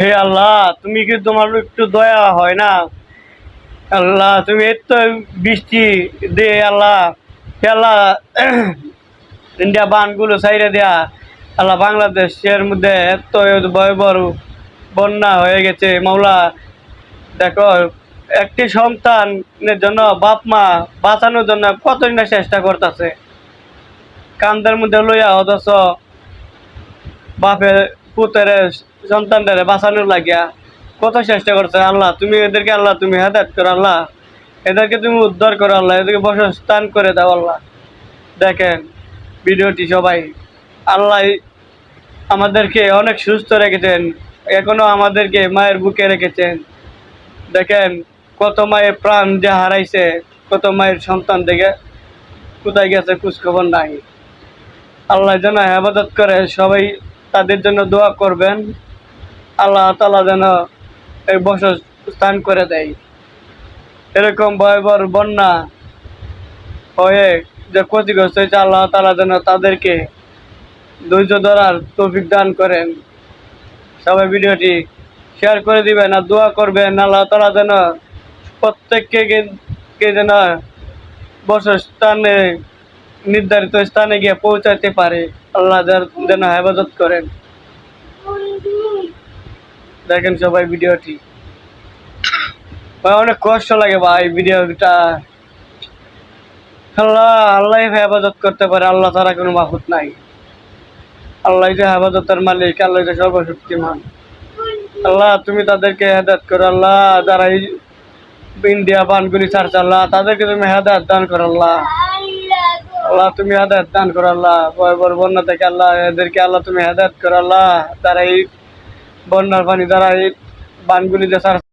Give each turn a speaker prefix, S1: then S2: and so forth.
S1: হে আল্লাহ, তুমি কি তোমার একটু দয়া হয় না? আল্লাহ, তুমি এত বৃষ্টি দে আল্লাহ। হে আল্লাহ, ইন্ডিয়া বানগুলো সাইডে দেয়া। আল্লাহ, বাংলাদেশের মধ্যে এত ভয় বড় বন্যা হয়ে গেছে। মাওলা, দেখো, একটি সন্তানের জন্য বাপ মা বাঁচানোর জন্য কতই না চেষ্টা করতেছে। কান্দের মধ্যে লইয়া অথচ বাপের পুতের সন্তানদের বাঁচানোর লাগিয়া কত চেষ্টা করছে, আল্লাহ, তুমি এদেরকে, আল্লাহ, তুমি হেদায়ত করো, আল্লাহ। এদেরকে তুমি উদ্ধার করো, আল্লাহ, এদেরকে বসস্থান করে দাও, আল্লাহ। দেখেন, ভিডিওটি সবাই, আল্লাহ আমাদেরকে অনেক সুস্থ রেখেছেন, এখনও আমাদেরকে মায়ের বুকে রেখেছেন। দেখেন, কত মায়ের প্রাণ যে হারাইছে, কত মায়ের সন্তান দেখে কোথায় গেছে খোঁজখবর নাই। আল্লাহ যেন হেফাজত করে, সবাই তাদের জন্য দোয়া করবেন। আল্লাহ তালা যেন এই বসত স্থান করে দেয়। এরকম ভয়বর বন্যা হয়ে যে ক্ষতিগ্রস্ত হয়েছে, আল্লাহ তালা যেন তাদেরকে ধৈর্য ধরার তৌফিক দান করেন। সবাই ভিডিওটি শেয়ার করে দিবেন আর দোয়া করবেন, আল্লাহ তালা যেন প্রত্যেককে কে যেন বসস্থানে নির্ধারিত স্থানে গিয়ে পৌঁছাতে পারে। আল্লাহ যেন হেফাজত করেন। দেখেন সবাই ভিডিওটি। অনেক কষ্ট লাগে ভাই ভিডিওটা। আল্লাহ আল্লাহ হেফাজত করতে পারে, আল্লাহ কোনো নাই। আল্লাহ হেফাজতের মালিক, আল্লাহ সর্বশক্তিমান। আল্লাহ, তুমি তাদেরকে হেদায়ত করো, আল্লাহ, যারা এই ইন্ডিয়া বানগুলি ছাড়ছে, আল্লাহ, তাদেরকে তুমি হেদায়ত দান করো, আল্লাহ। আল্লাহ, তুমি হেদায়ত দান করো, আল্লাহ। বন্যা থেকে আল্লাহ, এদেরকে আল্লাহ তুমি হেদায়ত করো, আল্লাহ। তারা এই বন্যার পানি দ্বারা এই বানগুলি ছাড়ছে